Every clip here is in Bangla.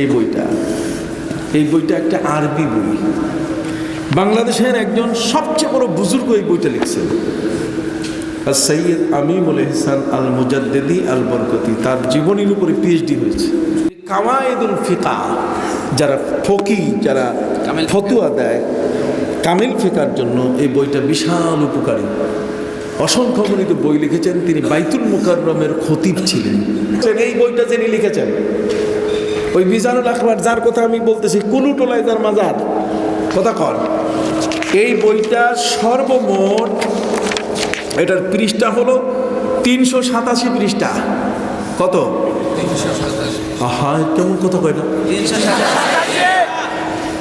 এই বইটা। এই বইটা একটা আরবি বই। বাংলাদেশের একজন সবচেয়ে বড় বুজুর্গ এই বইটা লিখছেন। আর সৈয়দ আমিমুল ইহসান আল মুজাদ্দেদি আল বরকতি তার জীবনীর উপরে পিএইচডি হয়েছে। কামায়েদুল ফিকা যারা ফকি যারা ফতুয়া দেয় কামিল ফিকার জন্য এই বইটা বিশাল উপকারী। অসংখ্য গণিত বই লিখেছেন তিনি বাইতুল মুকাররমের খতিব ছিলেন। এই বইটা যিনি লিখেছেন ওই মিজানুল আখবার যার কথা আমি বলতেছি কুলুটোলায় যার মাজার। কথা কর এই বইটা সর্বমোট এটার পৃষ্ঠা হলো তিনশো সাতাশি পৃষ্ঠা। কত? আহা কেমন কথা কয় না?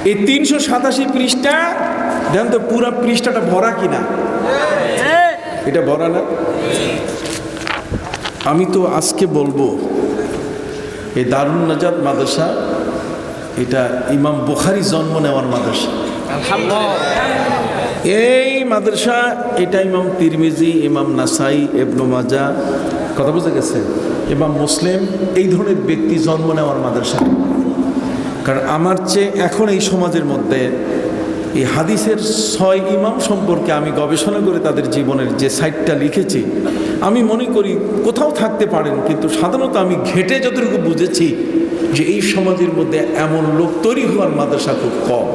এই তিনশো সাতাশি পৃষ্ঠা দেন তো পুরা পৃষ্ঠাটা ভরা কিনা? এটা ভরা না? আমি তো আজকে বলব এই দারুণ নাজাদ মাদ্রাসা এটা ইমাম বুখারি জন্ম নেওয়ার মাদ্রাসা। এই মাদ্রাসা এটা ইমাম তিরমিজি ইমাম নাসাই এবনু মাজা কথা বুঝে গেছে? ইমাম মুসলিম এই ধরনের ব্যক্তি জন্ম নেওয়ার মাদ্রাসা। কারণ আমার চেয়ে এখন এই সমাজের মধ্যে এই হাদিসের ছয় ইমাম সম্পর্কে আমি গবেষণা করে তাদের জীবনের যে সাইটটা লিখেছি, আমি মনে করি কোথাও থাকতে পারেন, কিন্তু সাধারণত আমি ঘেটে যতটুকু বুঝেছি যে এই সমাজের মধ্যে এমন লোক তৈরি হওয়ার মাদ্রাসা খুব কম।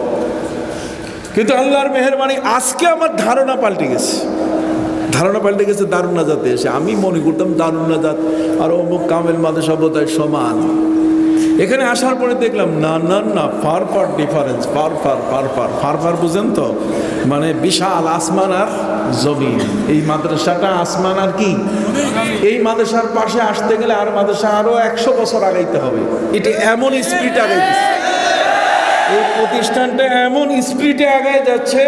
কিন্তু আল্লাহর মেহরবানি, আজকে আমার ধারণা পাল্টে গেছে। ধারণা পাল্টে গেছে দারুণ নাজাতে এসে। আমি মনে করতাম দারুণ নাজাত, আর অমুক কামেল মাদ্রাসা বোধহয় সমান। এখানে আসার পরে দেখলাম, না না না, far far difference far far far far far far বুঝেন তো? মানে বিশাল আসমান আর জমিন। এই মাদ্রাসাটা আসমান আর কি? এই মাদ্রাসার পাশে আসতে গেলে আর মাদ্রাসা আরও একশো বছর আগাইতে হবে। এটি এমন স্পিড আগাইতেছে। এই প্রতিষ্ঠানটা এমন স্পিডে আগায় যাচ্ছে,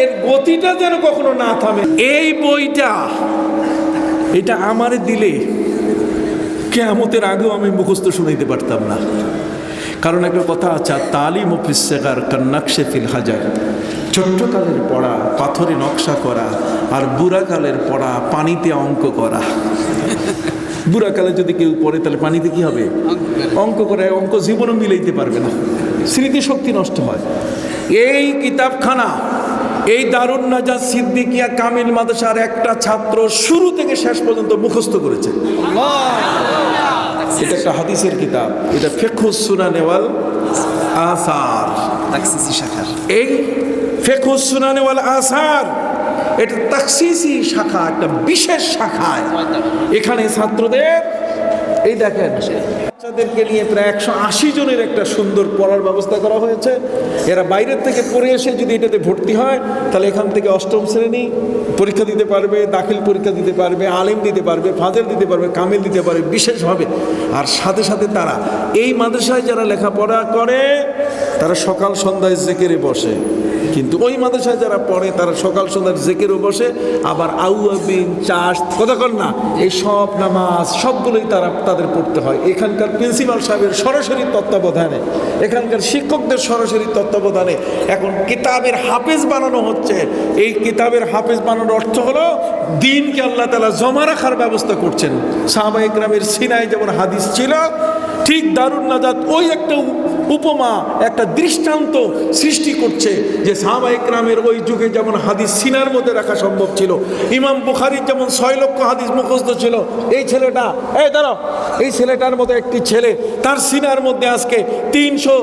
এর গতিটা যেন কখনো না থামে। এই বইটা, এটা আমারে দিলে কেয়ামতের আগেও আমি মুখস্থ শুনাইতে পারতাম না। কারণ একটা কথা আছে তালিম ও কান্নাকশে ফিল হাজার। ছোট্টকালের পড়া, পাথরে নকশা করা, আর বুড়াকালের পড়া, পানিতে অঙ্ক করা। বুড়াকালে যদি কেউ পড়ে, তাহলে পানিতে কি হবে? অঙ্ক করে, অঙ্ক জীবনও মিলাইতে পারবে না। স্মৃতিশক্তি নষ্ট হয়। এই কিতাবখানা এই দারুণ নাজাদ সিদ্দিকিয়া কামিল মাদ্রাসার একটা ছাত্র শুরু থেকে শেষ পর্যন্ত মুখস্থ করেছে। এটা একটা হাদিসের কিতাব। এটা ফেকুস সুনানেওয়াল আসার। তাকসিসি শাখার। এই ফেকুস সুনানেওয়াল আসার এটা তাকসিসি শাখা একটা বিশেষ শাখায়। এখানে ছাত্রদের এই দেখেন, বাচ্চাদেরকে নিয়ে প্রায় একশো আশি জনের একটা সুন্দর পড়ার ব্যবস্থা করা হয়েছে। এরা বাইরের থেকে পড়ে এসে যদি এটাতে ভর্তি হয়, তাহলে এখান থেকে অষ্টম শ্রেণি পরীক্ষা দিতে পারবে, দাখিল পরীক্ষা দিতে পারবে, আলেম দিতে পারবে, ফাজেল দিতে পারবে, কামিল দিতে পারবে বিশেষভাবে। আর সাথে সাথে তারা এই মাদ্রাসায় যারা লেখাপড়া করে তারা সকাল সন্ধ্যায় জেকেরে বসে। কিন্তু ওই মাদ্রাসায় যারা পড়ে, তারা সকাল সন্ধ্যার জেকেরও বসে, আবার আউয়াবিন, চাষ কর না, এই সব নামাজ, সবগুলোই তারা তাদের পড়তে হয়। এখানকার প্রিন্সিপাল সাহেবের সরাসরি তত্ত্বাবধানে, এখানকার শিক্ষকদের সরাসরি তত্ত্বাবধানে এখন কিতাবের হাফেজ বানানো হচ্ছে। এই কিতাবের হাফেজ বানানোর অর্থ হলো, দিনকে আল্লাহ তালা জমা রাখার ব্যবস্থা করছেন। সাহাবা ইকরামের সিনাই যেমন হাদিস ছিল, ঠিক দারুণ নাজাত ওই একটা উপমা একটা দৃষ্টান্ত সৃষ্টি করছে যে সাহাবা ইকরামের ওই যুগে যেমন হাদিস সিনার মধ্যে রাখা সম্ভব ছিল ইমাম বুখারির যেমন ছয় লক্ষ হাদিস মুখস্থ ছিল এই ছেলেটা এই দাঁড়াও এই ছেলেটার মতো একটি ছেলে তার সিনার মধ্যে আজকে তিনশো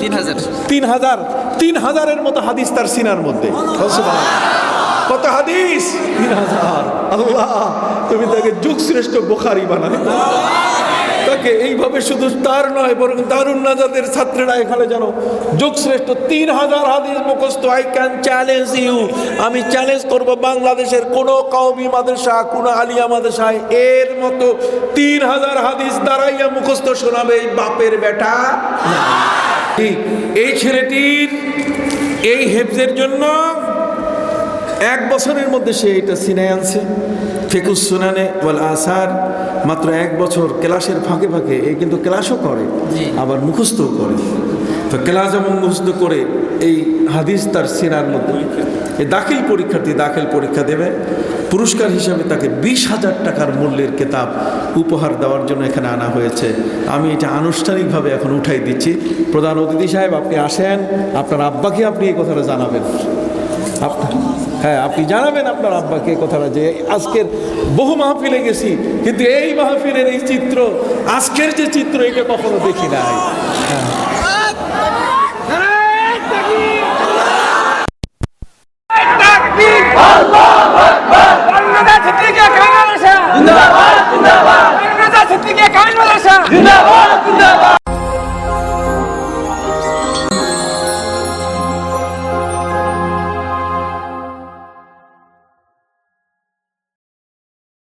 তিন হাজার। তিন হাজার তিন হাজারের মতো হাদিস তার সিনার মধ্যে। কত হাদিস? তিন হাজার। আল্লাহ তুমি তাকে যুগ শ্রেষ্ঠ বোখারি বানাবে তাকে এইভাবে শুধু তার নয়, বরং দারুণ নাজাদের ছাত্রেরা এখানে যেন যুগ শ্রেষ্ঠ তিন হাজার হাদিস মুখস্থ আই ক্যান চ্যালেঞ্জ ইউ আমি চ্যালেঞ্জ করব বাংলাদেশের কোনো কওমি মাদ্রাসা, কোনো আলিয়া মাদ্রাসায়। এর মতো তিন হাজার হাদিস দাঁড়াইয়া মুখস্থ শোনাবে এই বাপের বেটা ঠিক এই ছেলেটির এই হেফজের জন্য এক বছরের মধ্যে সে এটা সিনাই আনছে। ফেকুস সুনানে ওয়াল আসার মাত্র এক বছর ক্লাসের ফাঁকে ফাঁকে এই কিন্তু ক্লাসও করে আবার মুখস্থও করে। তো ক্লাস যেমন মুখস্থ করে এই হাদিস তার সিনার মধ্যে এই দাখিল পরীক্ষার্থী দাখিল পরীক্ষা দেবে। পুরস্কার হিসাবে তাকে বিশ হাজার টাকার মূল্যের কেতাব উপহার দেওয়ার জন্য এখানে আনা হয়েছে। আমি এটা আনুষ্ঠানিকভাবে এখন উঠাই দিচ্ছি। প্রধান অতিথি সাহেব আপনি আসেন। আপনার আব্বাকে আপনি এই কথাটা জানাবেন। আপ- হ্যাঁ আপনি জানাবেন আপনার আব্বাকে কথাটা যে আজকের বহু মাহফিলে গেছি, কিন্তু এই মাহফিলের এই চিত্র, আজকের যে চিত্র, এটা কখনো দেখি নাই।